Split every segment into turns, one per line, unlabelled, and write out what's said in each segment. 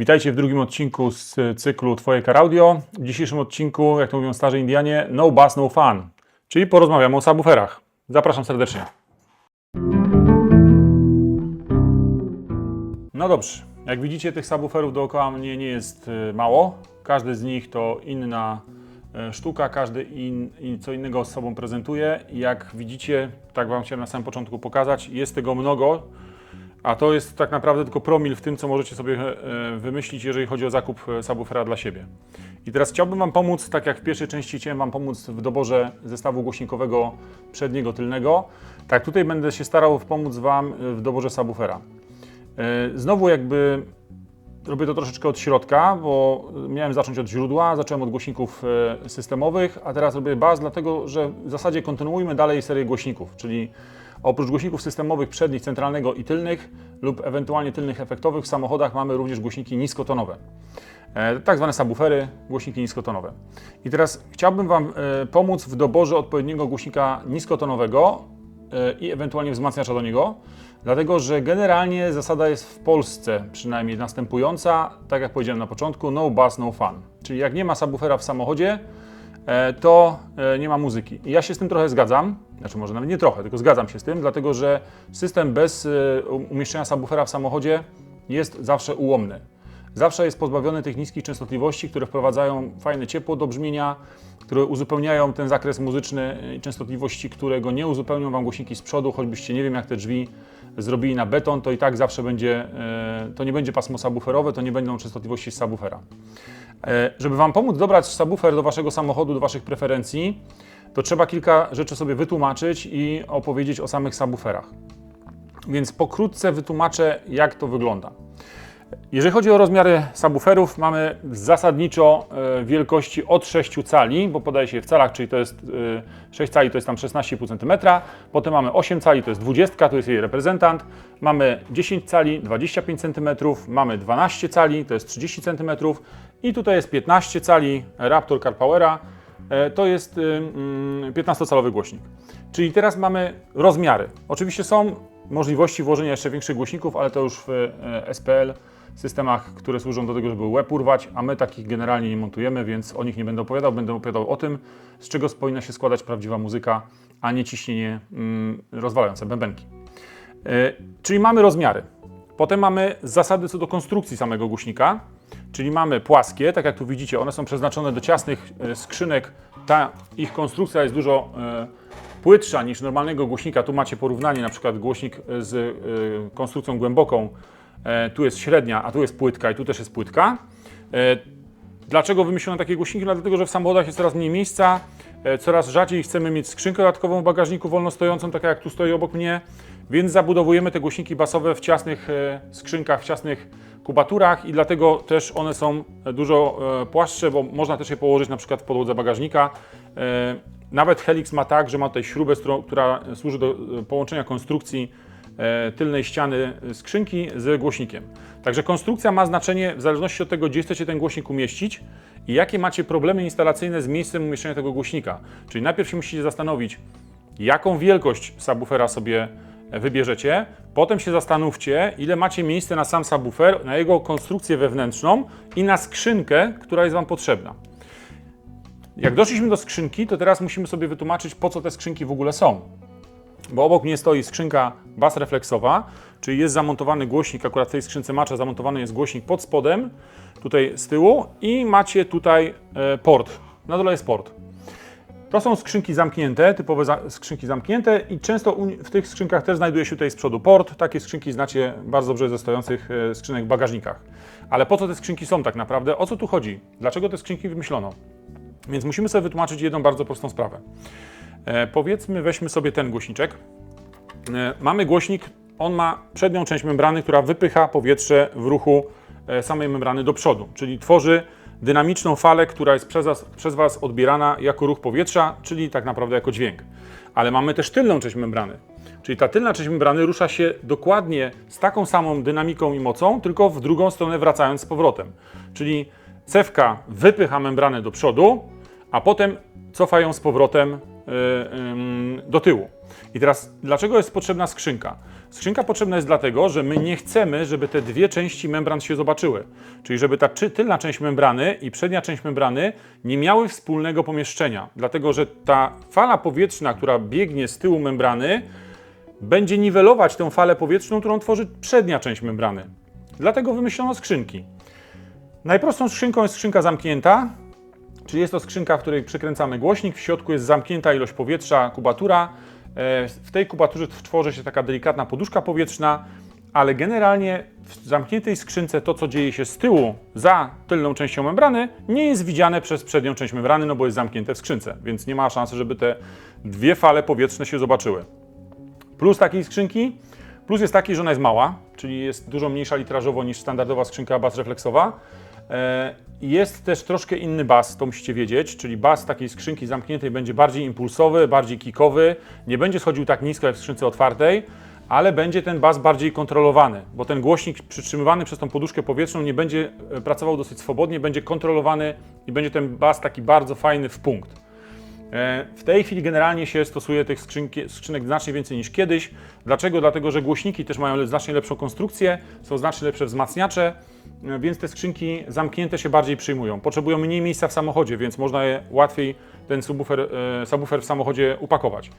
Witajcie w drugim odcinku z cyklu Twoje Car Audio. W dzisiejszym odcinku, jak to mówią starzy Indianie, no bass, no fun, czyli porozmawiamy o subwooferach. Zapraszam serdecznie. No dobrze, jak widzicie tych subwooferów dookoła mnie nie jest y, mało. Każdy z nich to inna y, sztuka, każdy in, in, co innego z sobą prezentuje. Jak widzicie, tak Wam chciałem na samym początku pokazać, jest tego mnogo. A to jest tak naprawdę tylko promil w tym, co możecie sobie e, wymyślić, jeżeli chodzi o zakup e, subwoofera dla siebie. I teraz chciałbym Wam pomóc, tak jak w pierwszej części chciałem Wam pomóc w doborze zestawu głośnikowego przedniego, tylnego, tak tutaj będę się starał pomóc Wam e, w doborze subwoofera. Znowu jakby robię to troszeczkę od środka, bo miałem zacząć od źródła, zacząłem od głośników systemowych, a teraz robię baz, dlatego że w zasadzie kontynuujmy dalej serię głośników, czyli oprócz głośników systemowych przednich, centralnego i tylnych lub ewentualnie tylnych efektowych w samochodach mamy również głośniki niskotonowe. E, tak zwane subwoofery, głośniki niskotonowe. I teraz chciałbym Wam e, pomóc w doborze odpowiedniego głośnika niskotonowego e, i ewentualnie wzmacniacza do niego, dlatego że generalnie zasada jest w Polsce przynajmniej następująca, tak jak powiedziałem na początku, no bass, no fun. Czyli jak nie ma subwoofera w samochodzie, to e, nie ma muzyki. I ja się z tym trochę zgadzam, znaczy może nawet nie trochę, tylko zgadzam się z tym, dlatego że system bez e, umieszczenia subwoofera w samochodzie jest zawsze ułomny. Zawsze jest pozbawiony tych niskich częstotliwości, które wprowadzają fajne ciepło do brzmienia, które uzupełniają ten zakres muzyczny częstotliwości, którego nie uzupełnią Wam głośniki z przodu, choćbyście nie wiem jak te drzwi zrobili na beton, to i tak zawsze będzie, e, to nie będzie pasmo subwooferowe, to nie będą częstotliwości z subwoofera. E, Żeby Wam pomóc dobrać subwoofer do Waszego samochodu, do Waszych preferencji, to trzeba kilka rzeczy sobie wytłumaczyć i opowiedzieć o samych subwooferach. Więc pokrótce wytłumaczę, jak to wygląda. Jeżeli chodzi o rozmiary subwooferów, mamy zasadniczo e, wielkości od 6 cali, bo podaje się je w calach, czyli to jest e, 6 cali to jest tam 16,5 cm, potem mamy 8 cali to jest 20, to jest jej reprezentant, mamy 10 cali 25 cm, mamy 12 cali to jest 30 cm i tutaj jest 15 cali Raptor Car Powera, e, to jest y, mm, 15-calowy głośnik. Czyli teraz mamy rozmiary. Oczywiście są możliwości włożenia jeszcze większych głośników, ale to już w e, SPL systemach, które służą do tego, żeby łeb urwać, a my takich generalnie nie montujemy, więc o nich nie będę opowiadał. Będę opowiadał o tym, z czego powinna się składać prawdziwa muzyka, a nie ciśnienie mm, rozwalające bębenki. E, Czyli mamy rozmiary. Potem mamy zasady co do konstrukcji samego głośnika, czyli mamy płaskie, tak jak tu widzicie, one są przeznaczone do ciasnych e, skrzynek. Ta ich konstrukcja jest dużo e, płytsza niż normalnego głośnika. Tu macie porównanie, na przykład głośnik z e, konstrukcją głęboką. Tu jest średnia, a tu jest płytka i tu też jest płytka. Dlaczego wymyślono takie głośniki? No, Dlatego, że w samochodach jest coraz mniej miejsca, e, coraz rzadziej chcemy mieć skrzynkę dodatkową w bagażniku wolno stojącą, taka jak tu stoi obok mnie, więc zabudowujemy te głośniki basowe w ciasnych e, skrzynkach, w ciasnych kubaturach i dlatego też one są dużo e, płaszcze, bo można też je położyć na przykład w podłodze bagażnika. Nawet Helix ma tak, że ma tutaj śrubę, która służy do połączenia konstrukcji tylnej ściany skrzynki z głośnikiem. Także konstrukcja ma znaczenie w zależności od tego, gdzie chcecie ten głośnik umieścić i jakie macie problemy instalacyjne z miejscem umieszczenia tego głośnika. Czyli najpierw się musicie zastanowić, jaką wielkość subwoofera sobie wybierzecie, potem się zastanówcie, ile macie miejsca na sam subwoofer, na jego konstrukcję wewnętrzną i na skrzynkę, która jest Wam potrzebna. Jak doszliśmy do skrzynki, to teraz musimy sobie wytłumaczyć, po co te skrzynki w ogóle są bo obok mnie stoi skrzynka bas refleksowa, czyli jest zamontowany głośnik, akurat w tej skrzynce macza zamontowany jest głośnik pod spodem, tutaj z tyłu i macie tutaj e, port, na dole jest port. To są skrzynki zamknięte, typowe za skrzynki zamknięte i często w tych skrzynkach też znajduje się tutaj z przodu port. Takie skrzynki znacie bardzo dobrze ze stojących e, skrzynek w bagażnikach. Ale po co te skrzynki są tak naprawdę? O co tu chodzi? Dlaczego te skrzynki wymyślono? Więc musimy sobie wytłumaczyć jedną bardzo prostą sprawę. E, powiedzmy, weźmy sobie ten głośniczek. E, mamy głośnik, on ma przednią część membrany, która wypycha powietrze w ruchu e, samej membrany do przodu, czyli tworzy dynamiczną falę, która jest przez was, przez was odbierana jako ruch powietrza, czyli tak naprawdę jako dźwięk. Ale mamy też tylną część membrany, czyli ta tylna część membrany rusza się dokładnie z taką samą dynamiką i mocą, tylko w drugą stronę wracając z powrotem. Czyli cewka wypycha membranę do przodu, a potem cofa ją z powrotem do tyłu. I teraz, dlaczego jest potrzebna skrzynka? Skrzynka potrzebna jest dlatego, że my nie chcemy, żeby te dwie części membran się zobaczyły. Czyli żeby ta tylna część membrany i przednia część membrany nie miały wspólnego pomieszczenia. Dlatego, że ta fala powietrzna, która biegnie z tyłu membrany, będzie niwelować tę falę powietrzną, którą tworzy przednia część membrany. Dlatego wymyślono skrzynki. Najprostszą skrzynką jest skrzynka zamknięta, czyli jest to skrzynka, w której przykręcamy głośnik, w środku jest zamknięta ilość powietrza, kubatura. E, W tej kubaturze tworzy się taka delikatna poduszka powietrzna, ale generalnie w zamkniętej skrzynce to, co dzieje się z tyłu, za tylną częścią membrany, nie jest widziane przez przednią część membrany, no bo jest zamknięte w skrzynce, więc nie ma szansy, żeby te dwie fale powietrzne się zobaczyły. Plus takiej skrzynki, plus jest taki, że ona jest mała, czyli jest dużo mniejsza litrażowo niż standardowa skrzynka bas refleksowa. E, Jest też troszkę inny bas, to musicie wiedzieć, czyli bas takiej skrzynki zamkniętej będzie bardziej impulsowy, bardziej kikowy, nie będzie schodził tak nisko jak w skrzynce otwartej, ale będzie ten bas bardziej kontrolowany, bo ten głośnik przytrzymywany przez tą poduszkę powietrzną nie będzie e, pracował dosyć swobodnie, będzie kontrolowany i będzie ten bas taki bardzo fajny w punkt. E, W tej chwili generalnie się stosuje tych skrzynki, skrzynek znacznie więcej niż kiedyś. Dlaczego? Dlatego, że głośniki też mają znacznie lepszą konstrukcję, są znacznie lepsze wzmacniacze, więc te skrzynki zamknięte się bardziej przyjmują. Potrzebują mniej miejsca w samochodzie, więc można je łatwiej ten subwoofer, e, subwoofer w samochodzie upakować.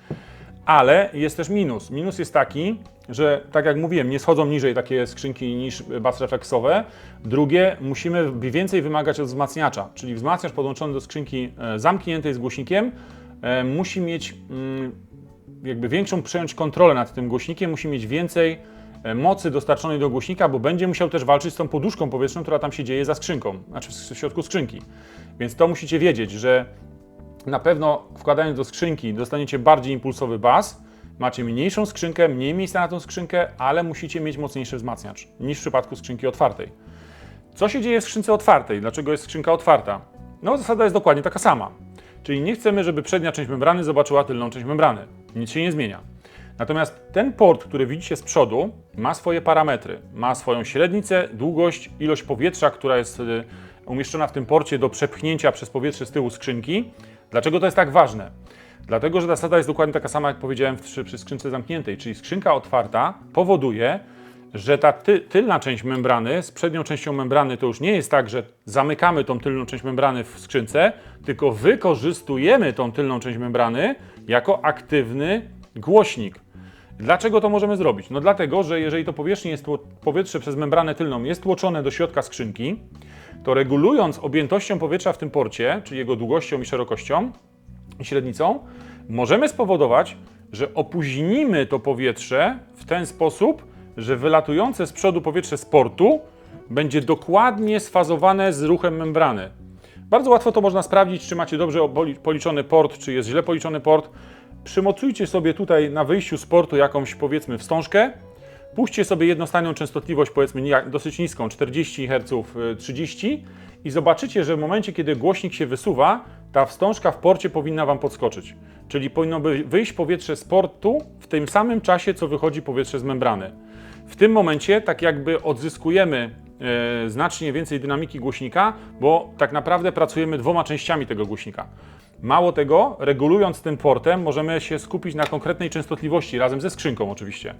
Ale jest też minus. Minus jest taki, że tak jak mówiłem, nie schodzą niżej takie skrzynki niż bas refleksowe. Drugie, musimy więcej wymagać od wzmacniacza, czyli wzmacniacz podłączony do skrzynki e, zamkniętej z głośnikiem e, musi mieć mm, jakby większą przejąć kontrolę nad tym głośnikiem, musi mieć więcej mocy dostarczonej do głośnika, bo będzie musiał też walczyć z tą poduszką powietrzną, która tam się dzieje za skrzynką, znaczy w środku skrzynki. Więc to musicie wiedzieć, że na pewno wkładając do skrzynki dostaniecie bardziej impulsowy bas, macie mniejszą skrzynkę, mniej miejsca na tą skrzynkę, ale musicie mieć mocniejszy wzmacniacz niż w przypadku skrzynki otwartej. Co się dzieje w skrzynce otwartej? Dlaczego jest skrzynka otwarta? No zasada jest dokładnie taka sama. Czyli nie chcemy, żeby przednia część membrany zobaczyła tylną część membrany. Nic się nie zmienia. Natomiast ten port, który widzicie z przodu, ma swoje parametry. Ma swoją średnicę, długość, ilość powietrza, która jest y, umieszczona w tym porcie do przepchnięcia przez powietrze z tyłu skrzynki. Dlaczego to jest tak ważne? Dlatego, że zasada jest dokładnie taka sama, jak powiedziałem przy, przy skrzynce zamkniętej, czyli skrzynka otwarta powoduje, że ta ty, tylna część membrany z przednią częścią membrany to już nie jest tak, że zamykamy tą tylną część membrany w skrzynce, tylko wykorzystujemy tą tylną część membrany jako aktywny głośnik. Dlaczego to możemy zrobić? No dlatego, że jeżeli to powierzchnie jest, powietrze przez membranę tylną jest tłoczone do środka skrzynki, to regulując objętością powietrza w tym porcie, czyli jego długością i szerokością i średnicą, możemy spowodować, że opóźnimy to powietrze w ten sposób, że wylatujące z przodu powietrze z portu będzie dokładnie sfazowane z ruchem membrany. Bardzo łatwo to można sprawdzić, czy macie dobrze policzony port, czy jest źle policzony port. Przymocujcie sobie tutaj na wyjściu z portu jakąś powiedzmy wstążkę, puśćcie sobie jednostajną częstotliwość powiedzmy dosyć niską, 40 Hz, y, 30 i zobaczycie, że w momencie, kiedy głośnik się wysuwa, ta wstążka w porcie powinna Wam podskoczyć. Czyli powinno by wyjść powietrze z portu w tym samym czasie, co wychodzi powietrze z membrany. W tym momencie tak jakby odzyskujemy e, znacznie więcej dynamiki głośnika, bo tak naprawdę pracujemy dwoma częściami tego głośnika. Mało tego, regulując tym portem, możemy się skupić na konkretnej częstotliwości, razem ze skrzynką oczywiście.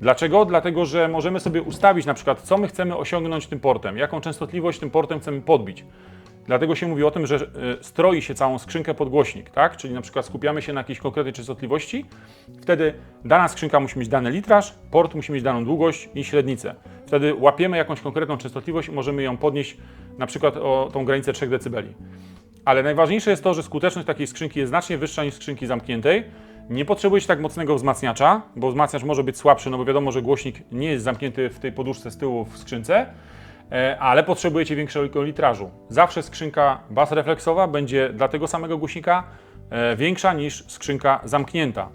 Dlaczego? Dlatego, że możemy sobie ustawić na przykład, co my chcemy osiągnąć tym portem, jaką częstotliwość tym portem chcemy podbić. Dlatego się mówi o tym, że e, stroi się całą skrzynkę pod głośnik, tak? Czyli na przykład skupiamy się na jakiejś konkretnej częstotliwości, wtedy dana skrzynka musi mieć dany litraż, port musi mieć daną długość i średnicę. Wtedy łapiemy jakąś konkretną częstotliwość i możemy ją podnieść na przykład o tą granicę 3 dB. Ale najważniejsze jest to, że skuteczność takiej skrzynki jest znacznie wyższa niż skrzynki zamkniętej. Nie potrzebujecie tak mocnego wzmacniacza, bo wzmacniacz może być słabszy, no bo wiadomo, że głośnik nie jest zamknięty w tej poduszce z tyłu w skrzynce, e, ale potrzebujecie większego litrażu. Zawsze skrzynka bas refleksowa będzie dla tego samego głośnika e, większa niż skrzynka zamknięta.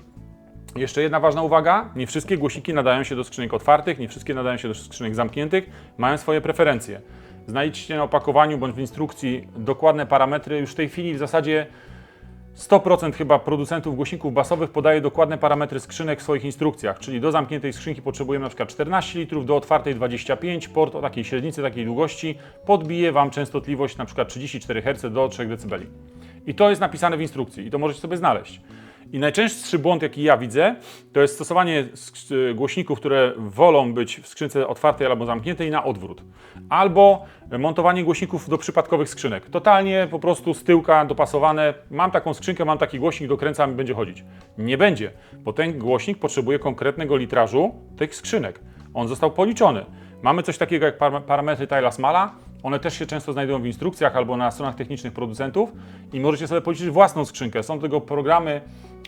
Jeszcze jedna ważna uwaga, nie wszystkie głośniki nadają się do skrzynek otwartych, nie wszystkie nadają się do skrzynek zamkniętych, mają swoje preferencje. Znajdźcie na opakowaniu bądź w instrukcji dokładne parametry. Już w tej chwili w zasadzie 100% chyba producentów głośników basowych podaje dokładne parametry skrzynek w swoich instrukcjach, czyli do zamkniętej skrzynki potrzebujemy na przykład 14 litrów, do otwartej 25, port o takiej średnicy, takiej długości podbije Wam częstotliwość na przykład 34 Hz do 3 dB. I to jest napisane w instrukcji i to możecie sobie znaleźć. I najczęstszy błąd, jaki ja widzę, to jest stosowanie głośników, które wolą być w skrzynce otwartej albo zamkniętej na odwrót. Albo montowanie głośników do przypadkowych skrzynek. Totalnie po prostu z tyłka dopasowane. Mam taką skrzynkę, mam taki głośnik, dokręcam i będzie chodzić. Nie będzie, bo ten głośnik potrzebuje konkretnego litrażu tych skrzynek. On został policzony. Mamy coś takiego jak par- parametry Tyla Smala. One też się często znajdują w instrukcjach albo na stronach technicznych producentów i możecie sobie policzyć własną skrzynkę. Są do tego programy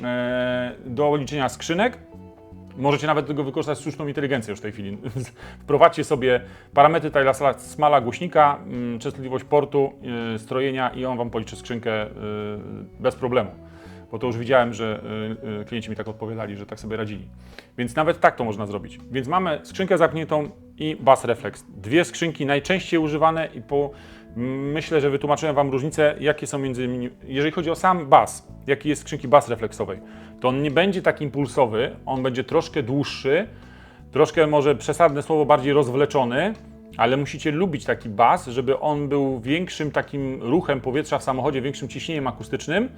e, do liczenia skrzynek. Możecie nawet tego wykorzystać sztuczną inteligencję już w tej chwili. Wprowadźcie sobie parametry Tyla Smala głośnika, mm, częstotliwość portu, yy, strojenia i on Wam policzy skrzynkę yy, bez problemu. Bo to już widziałem, że yy, yy, klienci mi tak odpowiadali, że tak sobie radzili. Więc nawet tak to można zrobić. Więc mamy skrzynkę zamkniętą i bas reflex. Dwie skrzynki najczęściej używane i po, myślę, że wytłumaczyłem Wam różnice, jakie są między nimi. Jeżeli chodzi o sam bas, jaki jest skrzynki bas refleksowej, to on nie będzie tak impulsowy, on będzie troszkę dłuższy, troszkę może przesadne słowo bardziej rozwleczony, ale musicie lubić taki bas, żeby on był większym takim ruchem powietrza w samochodzie, większym ciśnieniem akustycznym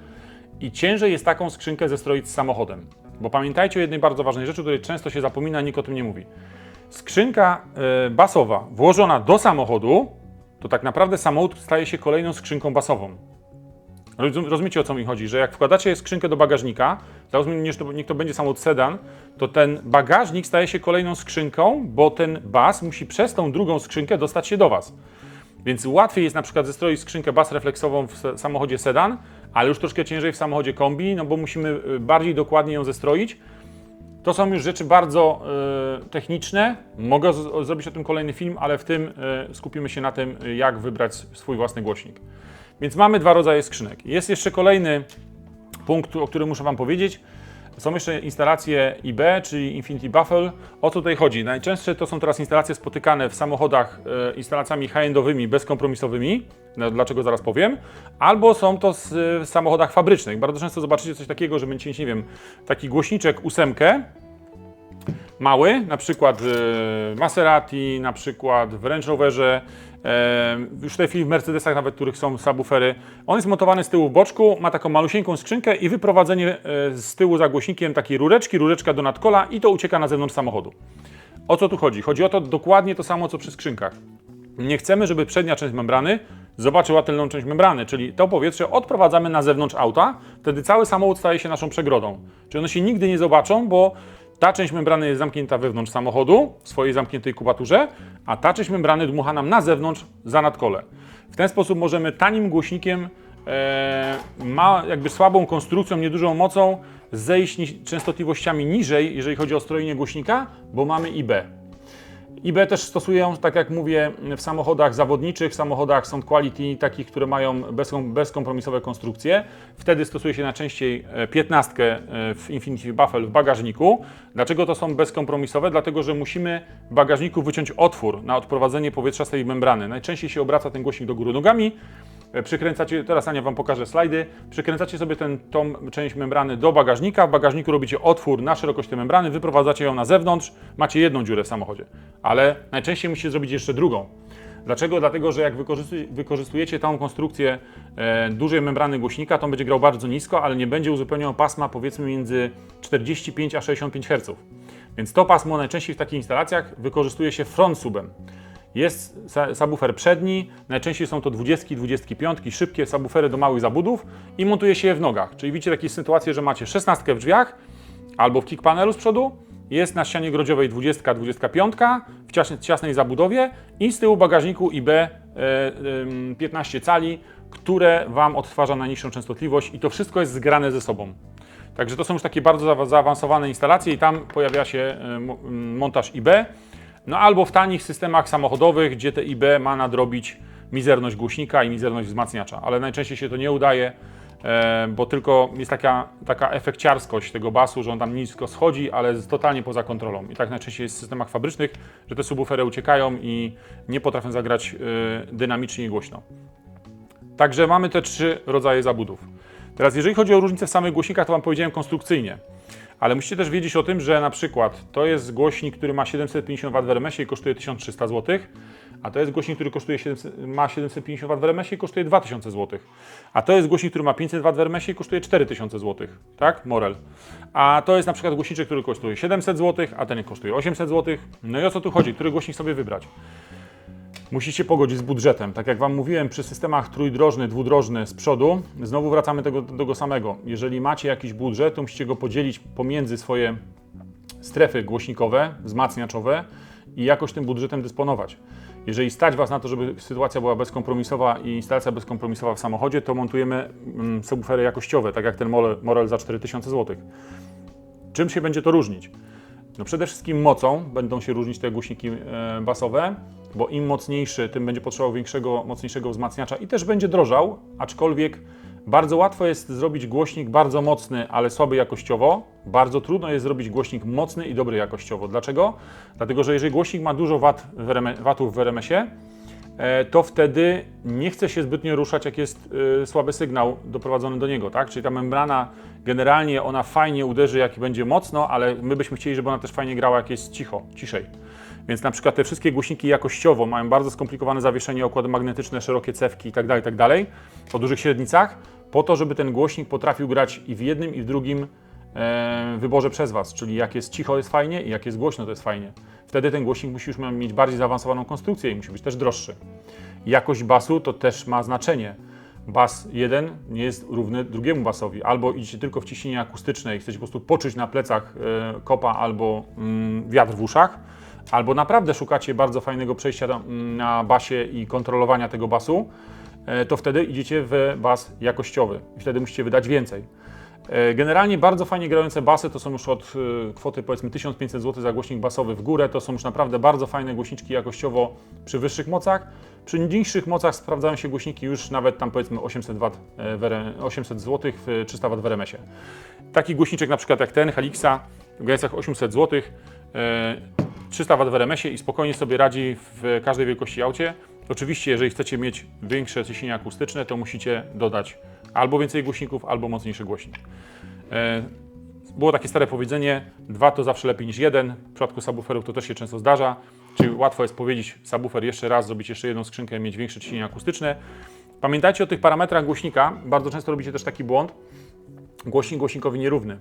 i ciężej jest taką skrzynkę zestroić z samochodem. Bo pamiętajcie o jednej bardzo ważnej rzeczy, której często się zapomina, nikt o tym nie mówi. Skrzynka e, basowa włożona do samochodu, to tak naprawdę samochód staje się kolejną skrzynką basową. Rozum- Rozumiecie o co mi chodzi, że jak wkładacie skrzynkę do bagażnika, załóżmy, niech to, będzie samochód sedan, to ten bagażnik staje się kolejną skrzynką, bo ten bas musi przez tą drugą skrzynkę dostać się do Was. Więc łatwiej jest na przykład zestroić skrzynkę bas refleksową w samochodzie sedan, ale już troszkę ciężej w samochodzie kombi, no bo musimy y, bardziej dokładnie ją zestroić. To są już rzeczy bardzo y, techniczne. Mogę z- zrobić o tym kolejny film, ale w tym y, skupimy się na tym, y, jak wybrać swój własny głośnik. Więc mamy dwa rodzaje skrzynek. Jest jeszcze kolejny punkt, o którym muszę Wam powiedzieć. Są jeszcze instalacje IB, czyli Infinity Buffalo. O co tutaj chodzi? Najczęstsze to są teraz instalacje spotykane w samochodach e, instalacjami high-endowymi, bezkompromisowymi, no, dlaczego zaraz powiem, albo są to w samochodach fabrycznych. Bardzo często zobaczycie coś takiego, że będziecie nie wiem, taki głośniczek ósemkę, mały, na przykład e, Maserati, na przykład w Range Roverze, już w tej chwili w Mercedesach nawet, których są subwoofery. On jest montowany z tyłu w boczku, ma taką malusieńką skrzynkę i wyprowadzenie e, z tyłu za głośnikiem takiej rureczki, rureczka do nadkola i to ucieka na zewnątrz samochodu. O co tu chodzi? Chodzi o to dokładnie to samo, co przy skrzynkach. Nie chcemy, żeby przednia część membrany zobaczyła tylną część membrany, czyli to powietrze odprowadzamy na zewnątrz auta, wtedy cały samochód staje się naszą przegrodą. Czyli one się nigdy nie zobaczą, bo ta część membrany jest zamknięta wewnątrz samochodu, w swojej zamkniętej kubaturze, a ta część membrany dmucha nam na zewnątrz za nadkole. W ten sposób możemy tanim głośnikiem, e, ma jakby słabą konstrukcją, niedużą mocą, zejść częstotliwościami niżej, jeżeli chodzi o strojenie głośnika, bo mamy IB. IB też stosują, tak jak mówię, w samochodach zawodniczych, samochodach sound quality, takich, które mają bezkom, bezkompromisowe konstrukcje. Wtedy stosuje się najczęściej e, 15 e, w Infinity Buffalo w bagażniku. Dlaczego to są bezkompromisowe? Dlatego, że musimy w bagażniku wyciąć otwór na odprowadzenie powietrza z tej membrany. Najczęściej się obraca ten głośnik do góry nogami. E, Przykręcacie, teraz Ania Wam pokaże slajdy, przykręcacie sobie ten, tą część membrany do bagażnika, w bagażniku robicie otwór na szerokość tej membrany, wyprowadzacie ją na zewnątrz, macie jedną dziurę w samochodzie, ale najczęściej musicie zrobić jeszcze drugą. Dlaczego? Dlatego, że jak wykorzystu- wykorzystujecie tą konstrukcję e, dużej membrany głośnika, to on będzie grał bardzo nisko, ale nie będzie uzupełniał pasma powiedzmy między 45 a 65 Hz. Więc to pasmo najczęściej w takich instalacjach wykorzystuje się front subem. Jest subwoofer przedni, najczęściej są to 20, 25, szybkie subwoofery do małych zabudów i montuje się je w nogach. Czyli widzicie takie sytuacje, że macie 16 w drzwiach albo w kick panelu z przodu, jest na ścianie grodziowej 20, 25 w ciasnej, ciasnej zabudowie i z tyłu bagażniku IB e, em, 15 cali, które Wam odtwarza najniższą częstotliwość i to wszystko jest zgrane ze sobą. Także to są już takie bardzo zaawa- zaawansowane instalacje i tam pojawia się e, montaż IB. No albo w tanich systemach samochodowych, gdzie te IB ma nadrobić mizerność głośnika i mizerność wzmacniacza, ale najczęściej się to nie udaje, e, bo tylko jest taka, taka efekciarskość tego basu, że on tam nisko schodzi, ale jest totalnie poza kontrolą. I tak najczęściej jest w systemach fabrycznych, że te subwoofery uciekają i nie potrafią zagrać e, dynamicznie i głośno. Także mamy te trzy rodzaje zabudów. Teraz, jeżeli chodzi o różnice w samych głośnikach, to Wam powiedziałem konstrukcyjnie. Ale musicie też wiedzieć o tym, że na przykład to jest głośnik, który ma 750 W w RMS i kosztuje 1300 zł, A to jest głośnik, który kosztuje 700, ma 750 W w RMS i kosztuje 2000 zł. A to jest głośnik, który ma 500 W w RMS i kosztuje 4000 zł. Tak? Morel. A to jest na przykład głośniczek, który kosztuje 700 zł, a ten kosztuje 800 zł. No i o co tu chodzi? Który głośnik sobie wybrać? Musicie pogodzić z budżetem. Tak jak Wam mówiłem, przy systemach trójdrożny, dwudrożny z przodu, znowu wracamy do tego, samego. Jeżeli macie jakiś budżet, to musicie go podzielić pomiędzy swoje strefy głośnikowe, wzmacniaczowe i jakoś tym budżetem dysponować. Jeżeli stać Was na to, żeby sytuacja była bezkompromisowa i instalacja bezkompromisowa w samochodzie, to montujemy mm, subwoofery jakościowe, tak jak ten Morel za 4000 zł. Czym się będzie to różnić? No przede wszystkim mocą będą się różnić te głośniki e, basowe, bo im mocniejszy, tym będzie potrzebował większego, mocniejszego wzmacniacza i też będzie drożał, aczkolwiek bardzo łatwo jest zrobić głośnik bardzo mocny, ale słaby jakościowo. Bardzo trudno jest zrobić głośnik mocny i dobry jakościowo. Dlaczego? Dlatego, że jeżeli głośnik ma dużo wat w RM, watów w RMS-ie, e, to wtedy nie chce się zbytnio ruszać, jak jest y, słaby sygnał doprowadzony do niego, tak? Czyli ta membrana generalnie ona fajnie uderzy, jak będzie mocno, ale my byśmy chcieli, żeby ona też fajnie grała, jak jest cicho, ciszej. Więc na przykład te wszystkie głośniki jakościowo mają bardzo skomplikowane zawieszenie, okłady magnetyczne, szerokie cewki itd., itd. o dużych średnicach, po to, żeby ten głośnik potrafił grać i w jednym, i w drugim e, wyborze przez Was, czyli jak jest cicho jest fajnie i jak jest głośno to jest fajnie. Wtedy ten głośnik musi już mieć bardziej zaawansowaną konstrukcję i musi być też droższy. Jakość basu to też ma znaczenie. Bas jeden nie jest równy drugiemu basowi. Albo idziecie tylko w ciśnienie akustyczne i chcecie po prostu poczuć na plecach e, kopa albo mm, wiatr w uszach, albo naprawdę szukacie bardzo fajnego przejścia na, na basie i kontrolowania tego basu, e, to wtedy idziecie w bas jakościowy i wtedy musicie wydać więcej. E, Generalnie bardzo fajnie grające basy to są już od e, kwoty powiedzmy 1500 zł za głośnik basowy w górę. To są już naprawdę bardzo fajne głośniczki jakościowo przy wyższych mocach. Przy niższych mocach sprawdzają się głośniki już nawet tam powiedzmy 800, W, e, w R- 800 zł w 300 W w RMS-ie. Taki głośniczek na przykład jak ten Helixa w granicach 800 zł, e, 300 W w RMS-ie i spokojnie sobie radzi w każdej wielkości aucie. Oczywiście, jeżeli chcecie mieć większe ciśnienie akustyczne, to musicie dodać albo więcej głośników, albo mocniejszy głośnik. E, Było takie stare powiedzenie, dwa to zawsze lepiej niż jeden. W przypadku subwooferów to też się często zdarza. Czyli łatwo jest powiedzieć subwoofer jeszcze raz, zrobić jeszcze jedną skrzynkę, mieć większe ciśnienie akustyczne. Pamiętajcie o tych parametrach głośnika. Bardzo często robicie też taki błąd. Głośnik głośnikowi nierówny.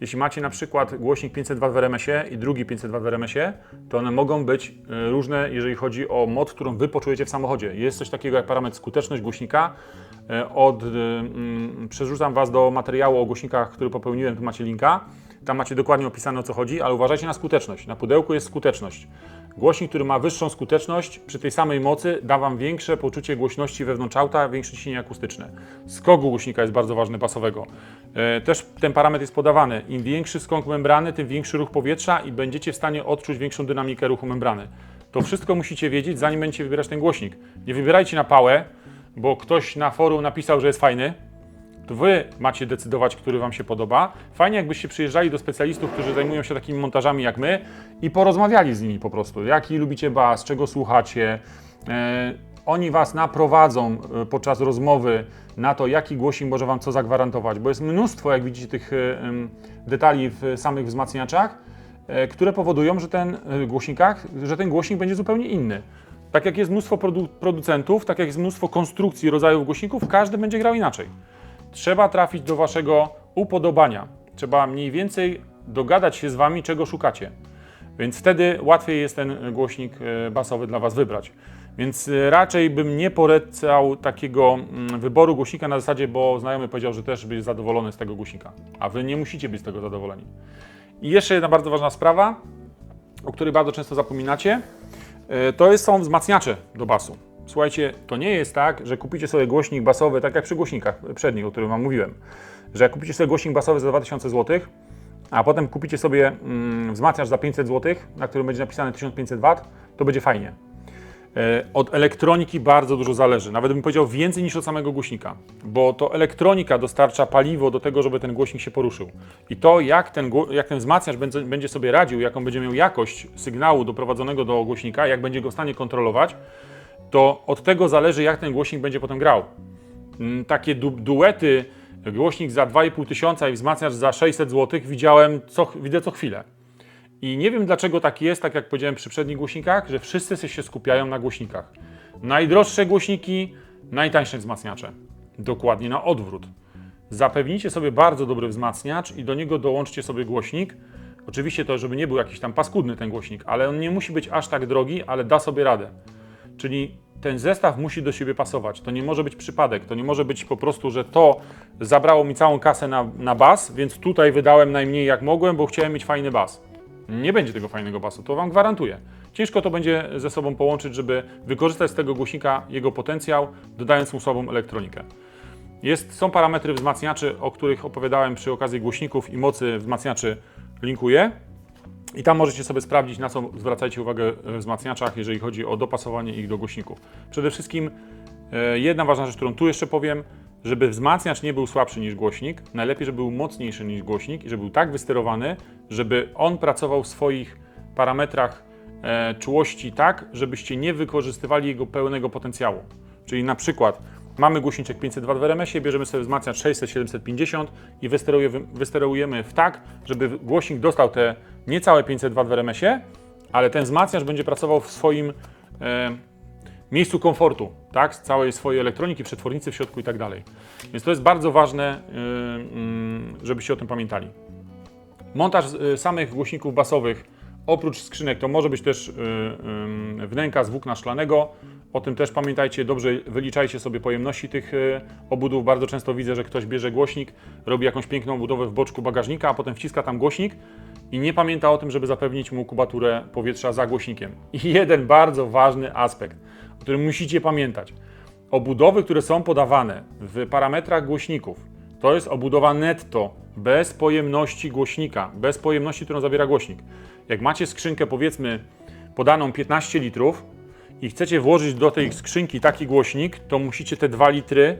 Jeśli macie na przykład głośnik 500 W RMS-ie i drugi 500 W w RMS-ie, to one mogą być e, różne, jeżeli chodzi o moc, którą Wy poczujecie w samochodzie. Jest coś takiego jak parametr skuteczność głośnika. E, Od, e, mm, przerzucam Was do materiału o głośnikach, który popełniłem, tu macie linka. Tam macie dokładnie opisane o co chodzi, ale uważajcie na skuteczność. Na pudełku jest skuteczność. Głośnik, który ma wyższą skuteczność, przy tej samej mocy da Wam większe poczucie głośności wewnątrz auta, większe ciśnienie akustyczne. Skok głośnika jest bardzo ważny basowego. E, Też ten parametr jest podawany. Im większy skok membrany, tym większy ruch powietrza i będziecie w stanie odczuć większą dynamikę ruchu membrany. To wszystko musicie wiedzieć, zanim będziecie wybierać ten głośnik. Nie wybierajcie na pałę, bo ktoś na forum napisał, że jest fajny, to Wy macie decydować, który Wam się podoba. Fajnie, jakbyście przyjeżdżali do specjalistów, którzy zajmują się takimi montażami jak my i porozmawiali z nimi po prostu. Jaki lubicie bas, czego słuchacie. E, oni Was naprowadzą e, podczas rozmowy na to, jaki głośnik może Wam co zagwarantować, bo jest mnóstwo, jak widzicie, tych e, detali w samych wzmacniaczach, które powodują, że ten głośnikach, że ten głośnik będzie zupełnie inny. Tak jak jest mnóstwo produ- producentów, tak jak jest mnóstwo konstrukcji rodzajów głośników, każdy będzie grał inaczej. Trzeba trafić do waszego upodobania. Trzeba mniej więcej dogadać się z wami, czego szukacie. Więc wtedy łatwiej jest ten głośnik e, basowy dla was wybrać. Więc e, raczej bym nie polecał takiego mm, wyboru głośnika na zasadzie, bo znajomy powiedział, że też będzie zadowolony z tego głośnika. A wy nie musicie być z tego zadowoleni. I jeszcze jedna bardzo ważna sprawa, o której bardzo często zapominacie, to jest, są wzmacniacze do basu. Słuchajcie, to nie jest tak, że kupicie sobie głośnik basowy, tak jak przy głośnikach przednich, o których Wam mówiłem, że jak kupicie sobie głośnik basowy za 2000 zł, a potem kupicie sobie mm, wzmacniacz za 500 zł, na którym będzie napisane 1500 W, to będzie fajnie. E, Od elektroniki bardzo dużo zależy, nawet bym powiedział więcej niż od samego głośnika, bo to elektronika dostarcza paliwo do tego, żeby ten głośnik się poruszył. I to, jak ten, jak ten wzmacniacz będzie, będzie sobie radził, jaką będzie miał jakość sygnału doprowadzonego do głośnika, jak będzie go w stanie kontrolować, to od tego zależy, jak ten głośnik będzie potem grał. Mm, Takie du duety, głośnik za 2,5 tysiąca i wzmacniacz za 600 zł widziałem co, widzę co chwilę. I nie wiem dlaczego tak jest, tak jak powiedziałem przy przednich głośnikach, że wszyscy się skupiają na głośnikach. Najdroższe głośniki, najtańsze wzmacniacze. Dokładnie na odwrót. Zapewnijcie sobie bardzo dobry wzmacniacz i do niego dołączcie sobie głośnik. Oczywiście to, żeby nie był jakiś tam paskudny ten głośnik, ale on nie musi być aż tak drogi, ale da sobie radę. Czyli ten zestaw musi do siebie pasować. To nie może być przypadek. To nie może być po prostu, że to zabrało mi całą kasę na, na bas, więc tutaj wydałem najmniej jak mogłem, bo chciałem mieć fajny bas. Nie będzie tego fajnego basu, to Wam gwarantuję. Ciężko to będzie ze sobą połączyć, żeby wykorzystać z tego głośnika jego potencjał, dodając mu słabą elektronikę. Jest, są parametry wzmacniaczy, o których opowiadałem przy okazji głośników i mocy wzmacniaczy. Linkuję. I tam możecie sobie sprawdzić, na co zwracajcie uwagę w wzmacniaczach, jeżeli chodzi o dopasowanie ich do głośników. Przede wszystkim e, jedna ważna rzecz, którą tu jeszcze powiem, żeby wzmacniacz nie był słabszy niż głośnik, najlepiej, żeby był mocniejszy niż głośnik i żeby był tak wysterowany, żeby on pracował w swoich parametrach e, czułości tak, żebyście nie wykorzystywali jego pełnego potencjału. Czyli na przykład mamy głośniczek 502 w RMS-ie, bierzemy sobie wzmacniacz 600-750 i wysterujemy, w tak, żeby głośnik dostał te niecałe 502 w RMS-ie, ale ten wzmacniacz będzie pracował w swoim e, miejscu komfortu, tak, z całej swojej elektroniki, przetwornicy w środku i tak dalej. Więc to jest bardzo ważne, y, mm, żebyście o tym pamiętali. Montaż y, samych głośników basowych, oprócz skrzynek, to może być też y, wnęka z włókna szklanego. O tym też pamiętajcie, dobrze wyliczajcie sobie pojemności tych obudów. Bardzo często widzę, że ktoś bierze głośnik, robi jakąś piękną obudowę w boczku bagażnika, a potem wciska tam głośnik i nie pamięta o tym, żeby zapewnić mu kubaturę powietrza za głośnikiem. I jeden bardzo ważny aspekt, którym musicie pamiętać. Obudowy, które są podawane w parametrach głośników, to jest obudowa netto, bez pojemności głośnika, bez pojemności, którą zawiera głośnik. Jak macie skrzynkę, powiedzmy, podaną 15 litrów i chcecie włożyć do tej skrzynki taki głośnik, to musicie te 2 litry,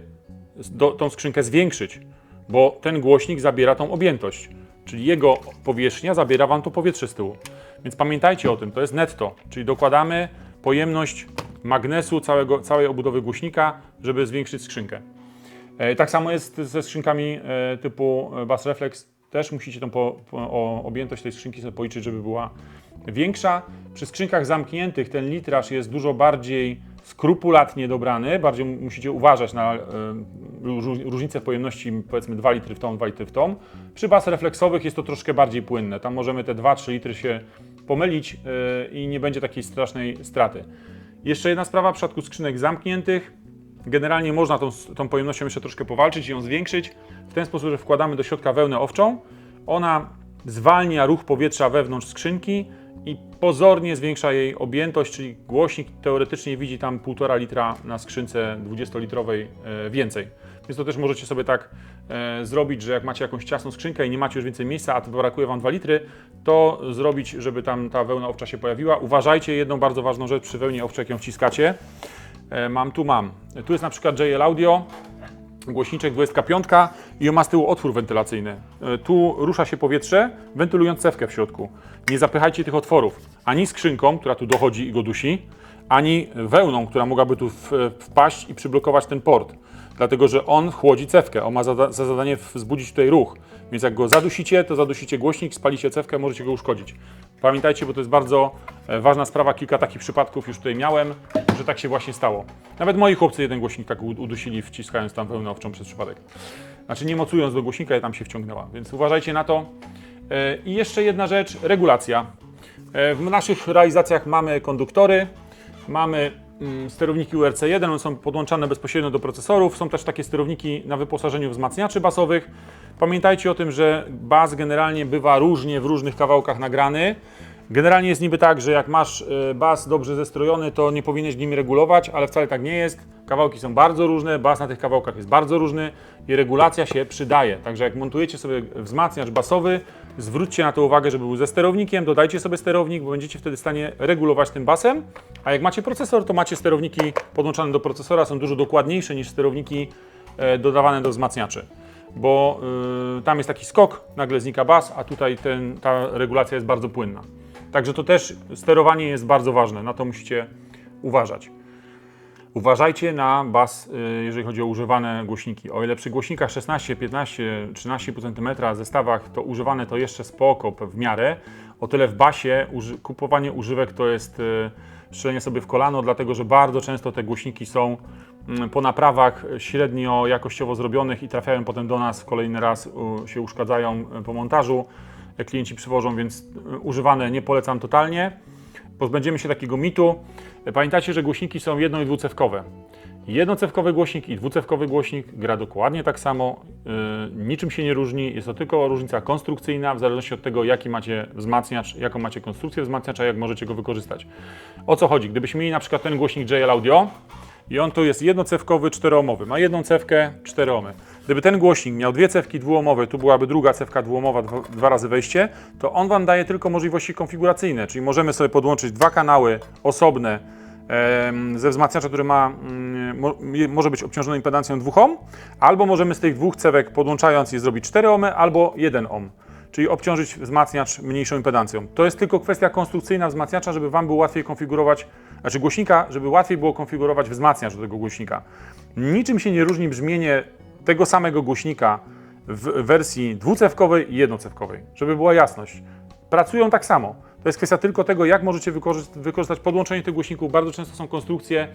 do, tą skrzynkę zwiększyć, bo ten głośnik zabiera tą objętość, czyli jego powierzchnia zabiera Wam to powietrze z tyłu. Więc pamiętajcie o tym, to jest netto, czyli dokładamy pojemność magnesu całego, całej obudowy głośnika, żeby zwiększyć skrzynkę. E, Tak samo jest ze skrzynkami e, typu Bass Reflex. Też musicie tą po, po, objętość tej skrzynki sobie policzyć, żeby była większa. Przy skrzynkach zamkniętych ten litraż jest dużo bardziej skrupulatnie dobrany, bardziej musicie uważać na róż- różnicę w pojemności, powiedzmy 2 litry w tą, 2 litry w tą. Przy bas refleksowych jest to troszkę bardziej płynne. Tam możemy te 2-3 litry się pomylić e, i nie będzie takiej strasznej straty. Jeszcze jedna sprawa, w przypadku skrzynek zamkniętych, generalnie można tą, tą pojemnością jeszcze troszkę powalczyć i ją zwiększyć w ten sposób, że wkładamy do środka wełnę owczą. Ona zwalnia ruch powietrza wewnątrz skrzynki i pozornie zwiększa jej objętość, czyli głośnik teoretycznie widzi tam 1,5 litra na skrzynce 20-litrowej e, więcej. Więc to też możecie sobie tak e, zrobić, że jak macie jakąś ciasną skrzynkę i nie macie już więcej miejsca, a to brakuje Wam 2 litry, to zrobić, żeby tam ta wełna owcza się pojawiła. Uważajcie, jedną bardzo ważną rzecz przy wełnie owczej, jak ją wciskacie. E, mam, tu mam. Tu jest na przykład JL Audio, głośniczek 25 i on ma z tyłu otwór wentylacyjny. E, Tu rusza się powietrze, wentylując cewkę w środku. Nie zapychajcie tych otworów ani skrzynką, która tu dochodzi i go dusi, ani wełną, która mogłaby tu wpaść i przyblokować ten port. Dlatego, że on chłodzi cewkę. On ma zada za zadanie wzbudzić tutaj ruch. Więc jak go zadusicie, to zadusicie głośnik, spalicie cewkę, możecie go uszkodzić. Pamiętajcie, bo to jest bardzo e, ważna sprawa. Kilka takich przypadków już tutaj miałem, że tak się właśnie stało. Nawet moi chłopcy jeden głośnik tak udusili, wciskając tam wełnę owczą przez przypadek. Znaczy nie mocując do głośnika i tam się wciągnęła. Więc uważajcie na to. E, I jeszcze jedna rzecz, regulacja. E, W naszych realizacjach mamy konduktory, mamy sterowniki URC1, one są podłączane bezpośrednio do procesorów. Są też takie sterowniki na wyposażeniu wzmacniaczy basowych. Pamiętajcie o tym, że bas generalnie bywa różnie w różnych kawałkach nagrany. Generalnie jest niby tak, że jak masz e, bas dobrze zestrojony, to nie powinieneś nim regulować, ale wcale tak nie jest. Kawałki są bardzo różne, bas na tych kawałkach jest bardzo różny i regulacja się przydaje. Także jak montujecie sobie wzmacniacz basowy, zwróćcie na to uwagę, żeby był ze sterownikiem, dodajcie sobie sterownik, bo będziecie wtedy w stanie regulować tym basem. A jak macie procesor, to macie sterowniki podłączane do procesora, są dużo dokładniejsze niż sterowniki e, dodawane do wzmacniaczy. Bo y, tam jest taki skok, nagle znika bas, a tutaj ten, ta regulacja jest bardzo płynna. Także to też sterowanie jest bardzo ważne, na to musicie uważać. Uważajcie na bas, y, jeżeli chodzi o używane głośniki. O ile przy głośnikach 16, 15, 13 cm zestawach to używane to jeszcze spoko w miarę, o tyle w basie uży kupowanie używek to jest y, strzelenie sobie w kolano, dlatego że bardzo często te głośniki są mm, po naprawach średnio jakościowo zrobionych i trafiają potem do nas kolejny raz, się uszkadzają y, po montażu. Klienci przywożą, więc y, używane nie polecam totalnie pozbędziemy się takiego mitu. Pamiętajcie, że głośniki są jedno- i dwucewkowe. Jednocewkowy głośnik i dwucewkowy głośnik gra dokładnie tak samo, yy, niczym się nie różni, jest to tylko różnica konstrukcyjna, w zależności od tego, jaki macie wzmacniacz, jaką macie konstrukcję wzmacniacza, jak możecie go wykorzystać. O co chodzi? Gdybyśmy mieli na przykład ten głośnik JL Audio i on tu jest jednocewkowy, czteroomowy, ma jedną cewkę, cztery omy. Gdyby ten głośnik miał dwie cewki dwuomowe, tu byłaby druga cewka dwuomowa, dwa, razy wejście, to on Wam daje tylko możliwości konfiguracyjne, czyli możemy sobie podłączyć dwa kanały osobne ze wzmacniacza, który ma, mm, może być obciążony impedancją 2 ohm, albo możemy z tych dwóch cewek podłączając je zrobić 4 ohmy albo 1 ohm, czyli obciążyć wzmacniacz mniejszą impedancją. To jest tylko kwestia konstrukcyjna wzmacniacza, żeby Wam było łatwiej konfigurować, znaczy głośnika, żeby łatwiej było konfigurować wzmacniacz do tego głośnika. Niczym się nie różni brzmienie tego samego głośnika w wersji dwucewkowej i jednocewkowej, żeby była jasność. Pracują tak samo. To jest kwestia tylko tego, jak możecie wykorzystać, podłączenie tych głośników. Bardzo często są konstrukcje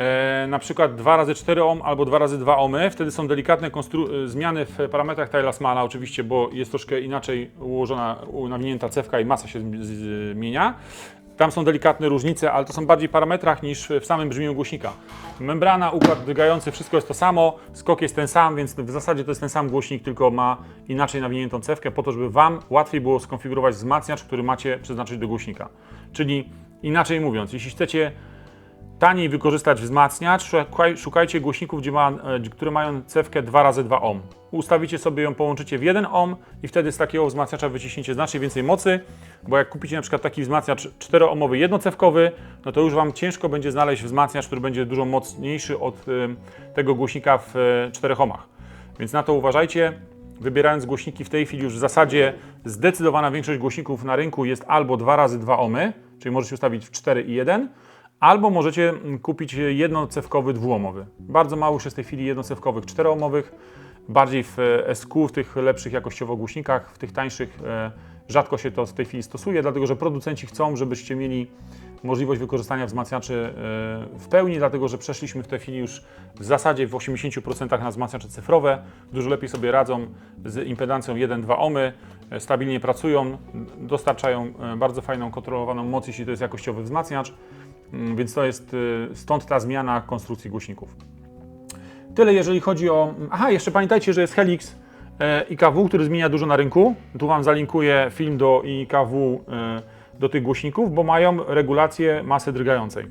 e, na przykład 2 razy 4 ohm albo 2 razy 2 ohmy. Wtedy są delikatne konstru- zmiany w parametrach Tyler-Smala oczywiście, bo jest troszkę inaczej ułożona, nawinięta cewka i masa się zmienia. Tam są delikatne różnice, ale to są bardziej w parametrach niż w samym brzmieniu głośnika. Membrana, układ drgający, wszystko jest to samo, skok jest ten sam, więc w zasadzie to jest ten sam głośnik, tylko ma inaczej nawiniętą cewkę, po to, żeby Wam łatwiej było skonfigurować wzmacniacz, który macie przeznaczyć do głośnika. Czyli inaczej mówiąc, jeśli chcecie taniej wykorzystać wzmacniacz, szukaj, szukajcie głośników, gdzie ma, e, które mają cewkę 2 razy 2 ohm. Ustawicie sobie ją, połączycie w 1 ohm i wtedy z takiego wzmacniacza wyciśniecie znacznie więcej mocy, bo jak kupicie na przykład taki wzmacniacz 4-ohmowy jednocewkowy, no to już Wam ciężko będzie znaleźć wzmacniacz, który będzie dużo mocniejszy od e, tego głośnika w e, 4 ohmach. Więc na to uważajcie. Wybierając głośniki w tej chwili już w zasadzie zdecydowana większość głośników na rynku jest albo 2 razy 2 ohmy, czyli możecie ustawić w 4 i 1, Albo możecie mm, kupić jednocewkowy dwuomowy. Bardzo mało już jest w tej chwili jednocewkowych czteroomowych. Bardziej w e, SQ, w tych lepszych jakościowo głośnikach, w tych tańszych e, rzadko się to w tej chwili stosuje, dlatego że producenci chcą, żebyście mieli możliwość wykorzystania wzmacniaczy e, w pełni, dlatego że przeszliśmy w tej chwili już w zasadzie w 80% na wzmacniacze cyfrowe. Dużo lepiej sobie radzą z impedancją 1-2 ohmy, stabilnie pracują, dostarczają bardzo fajną, kontrolowaną moc, jeśli to jest jakościowy wzmacniacz. Mm, Więc to jest y, stąd ta zmiana konstrukcji głośników. Tyle jeżeli chodzi o. Aha, jeszcze pamiętajcie, że jest Helix e, IKW, który zmienia dużo na rynku. Tu Wam zalinkuję film do IKW e, do tych głośników, bo mają regulację masy drgającej.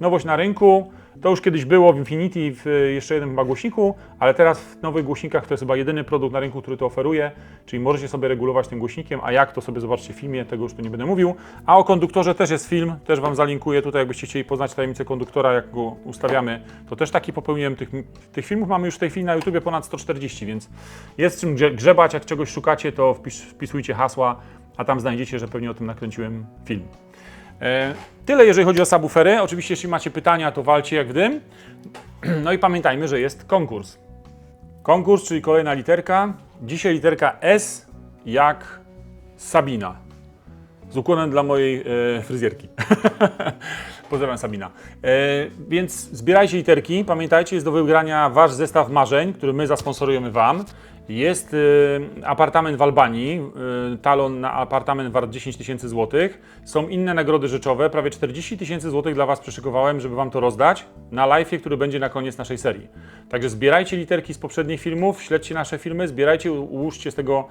Nowość na rynku. To już kiedyś było w Infinity, w jeszcze jednym chyba głośniku, ale teraz w nowych głośnikach to jest chyba jedyny produkt na rynku, który to oferuje, czyli możecie sobie regulować tym głośnikiem, a jak to sobie zobaczcie w filmie, tego już tu nie będę mówił. A o konduktorze też jest film, też Wam zalinkuję tutaj, jakbyście chcieli poznać tajemnicę konduktora, jak go ustawiamy, to też taki popełniłem. Tych, tych filmów mamy już w tej chwili na YouTubie ponad 140, więc jest czym grze- grzebać, jak czegoś szukacie, to wpis, wpisujcie hasła, a tam znajdziecie, że pewnie o tym nakręciłem film. E, Tyle jeżeli chodzi o subwoofery. Oczywiście jeśli macie pytania, to walcie jak w dym. No i pamiętajmy, że jest konkurs. Konkurs, czyli kolejna literka. Dzisiaj literka S jak Sabina. Z ukłonem dla mojej e, fryzjerki. Pozdrawiam Sabina. E, więc zbierajcie literki. Pamiętajcie, jest do wygrania wasz zestaw marzeń, który my zasponsorujemy wam. Jest e, apartament w Albanii, e, talon na apartament wart 10 tysięcy złotych. Są inne nagrody rzeczowe, prawie 40 tysięcy złotych dla was przyszykowałem, żeby wam to rozdać na live'ie, który będzie na koniec naszej serii. Także zbierajcie literki z poprzednich filmów, śledźcie nasze filmy, zbierajcie, ułóżcie z tego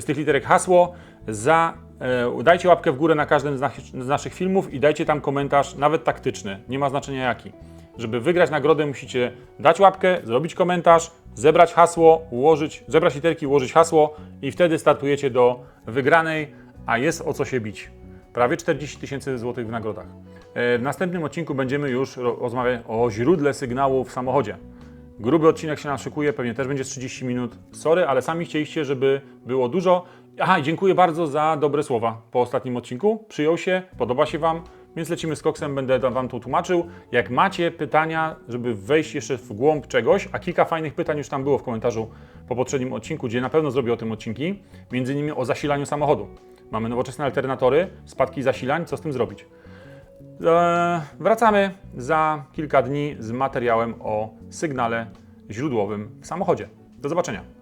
z tych literek hasło, za, e, dajcie łapkę w górę na każdym z, nach- z naszych filmów i dajcie tam komentarz, nawet taktyczny, nie ma znaczenia jaki. Żeby wygrać nagrodę musicie dać łapkę, zrobić komentarz, zebrać hasło, ułożyć, zebrać literki, ułożyć hasło i wtedy startujecie do wygranej, a jest o co się bić. Prawie 40 tysięcy złotych w nagrodach. E, W następnym odcinku będziemy już ro- rozmawiać o źródle sygnału w samochodzie. Gruby odcinek się nam szykuje, pewnie też będzie z 30 minut. Sorry, ale sami chcieliście, żeby było dużo. Aha, dziękuję bardzo za dobre słowa po ostatnim odcinku. Przyjął się, podoba się Wam. Więc lecimy z koksem, będę Wam to tłumaczył. Jak macie pytania, żeby wejść jeszcze w głąb czegoś, a kilka fajnych pytań już tam było w komentarzu po poprzednim odcinku, gdzie na pewno zrobię o tym odcinki, między innymi o zasilaniu samochodu. Mamy nowoczesne alternatory, spadki zasilań, co z tym zrobić? Eee, wracamy za kilka dni z materiałem o sygnale źródłowym w samochodzie. Do zobaczenia.